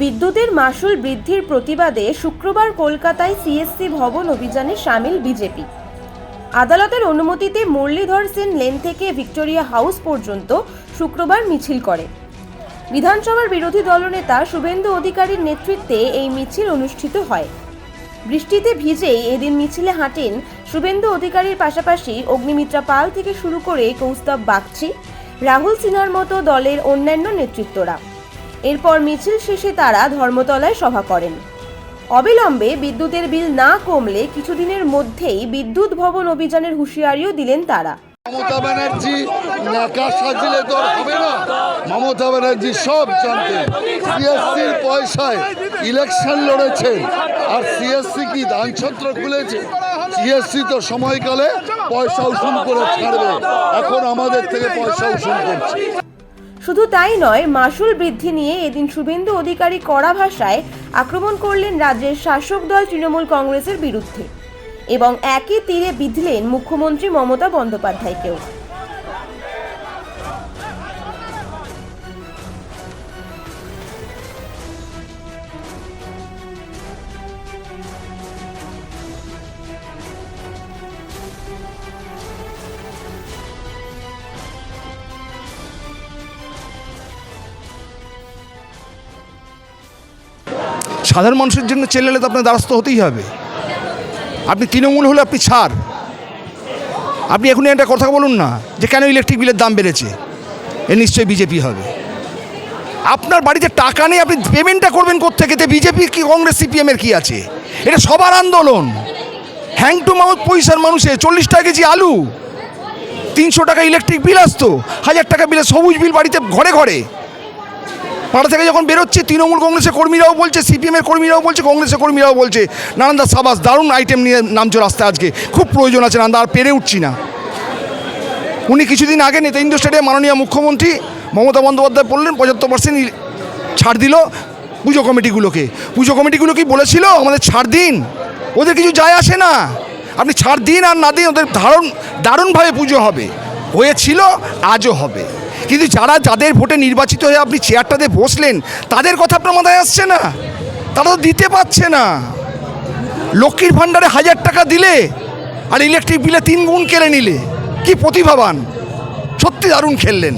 বিদ্যুতের মাসুল বৃদ্ধির প্রতিবাদে শুক্রবার কলকাতায় সিএসসি ভবন অভিযানে সামিল বিজেপি। আদালতের অনুমতিতে মুরলীধর সেন লেন থেকে ভিক্টোরিয়া হাউস পর্যন্ত শুক্রবার মিছিল করে। বিধানসভার বিরোধী দলনেতা শুভেন্দু অধিকারীর নেতৃত্বে এই মিছিল অনুষ্ঠিত হয়। বৃষ্টিতে ভিজেই এদিন মিছিলে হাঁটেন শুভেন্দু অধিকারীর পাশাপাশি অগ্নিমিত্রা পাল থেকে শুরু করে কৌস্তব বাগচি, রাহুল সিনহার মতো দলের অন্যান্য নেতৃত্বরা। এরপর মিছিল শেষে তারা ধর্মতলায় সভা করেন। অবিলম্বে বিদ্যুতের বিল না কমলে কিছুদিনের মধ্যেই বিদ্যুৎ ভবন অভিযানের হুঁশিয়ারিও দিলেন তারা। মমতা ব্যানার্জি নাকা সাজিলে তো হবে না। মমতা ব্যানার্জি সব জানতেন। সিএসসির পয়সায় ইলেকশন লড়েছেন আর সিএসসি কি দানছত্র খুলেছে? সিএসসি তো সময়কালে পয়সা উসুল করে ছাড়বে। এখন আমাদের থেকে পয়সা উসুল করছে। শুধু তাই নয় মাসুল বৃদ্ধি নিয়ে এদিন শুভেন্দু অধিকারী কড়া ভাষায় আক্রমণ করলেন রাজ্যের শাসক দল তৃণমূল কংগ্রেসের বিরুদ্ধে এবং একই তীরে বিঁধলেন মুখ্যমন্ত্রী মমতা বন্দ্যোপাধ্যায়কেও। সাধারণ মানুষের জন্য চেল্লালে তো আপনার দ্বারস্থ হতেই হবে। আপনি তৃণমূল হলে আপনি ছাড়। আপনি এখনই একটা কথা বলুন না যে কেন ইলেকট্রিক বিলের দাম বেড়েছে? এ নিশ্চয়ই বিজেপি হবে। আপনার বাড়িতে টাকা নেই, আপনি পেমেন্টটা করবেন কোথেকে তে বিজেপি কি, কংগ্রেস সিপিএমের কি আছে? এটা সবার আন্দোলন। হ্যাং টু মাউথ পয়সার মানুষে, চল্লিশ টাকা কেজি আলু। তিনশো টাকা ইলেকট্রিক বিল আসতো, হাজার টাকা বিলে সবুজ বিল বাড়িতে ঘরে ঘরে। পাড়া থেকে যখন বেরোচ্ছে, তৃণমূল কংগ্রেসের কর্মীরাও বলছে, সিপিএমের কর্মীরাও বলছে, কংগ্রেসের কর্মীরাও বলছে নানান্দা সাবাস, দারুণ আইটেম নিয়ে নামছো রাস্তায় আজকে। খুব প্রয়োজন আছে নান্দা আর পেরে উঠছি না। উনি কিছুদিন আগে নেতাইন্দ্র স্টেডিয়াম মাননীয় মুখ্যমন্ত্রী মমতা বন্দ্যোপাধ্যায় বললেন, পঁচাত্তর পার্সেন্ট ছাড় দিল পুজো কমিটিগুলোকে। পুজো কমিটিগুলো কি বলেছিল? আমাদের ছাড় দিন। ওদের কিছু যায় আসে না। আপনি ছাড় দিন আর না দিন, ওদের দারুণ দারুণভাবে পুজো হবে। হয়েছিল, আজও হবে। কিন্তু যারা যাদের ভোটে নির্বাচিত হয়ে আপনি চেয়ারটাতে বসলেন, তাদের কথা আপনার মাথায় আসছে না? তারা তো দিতে পারছে না। লক্ষ্মীর ভাণ্ডারে হাজার টাকা দিলে আর ইলেকট্রিক বিলে তিন গুণ কেড়ে নিলে, কি প্রতিভাবান? সত্যি দারুণ খেললেন।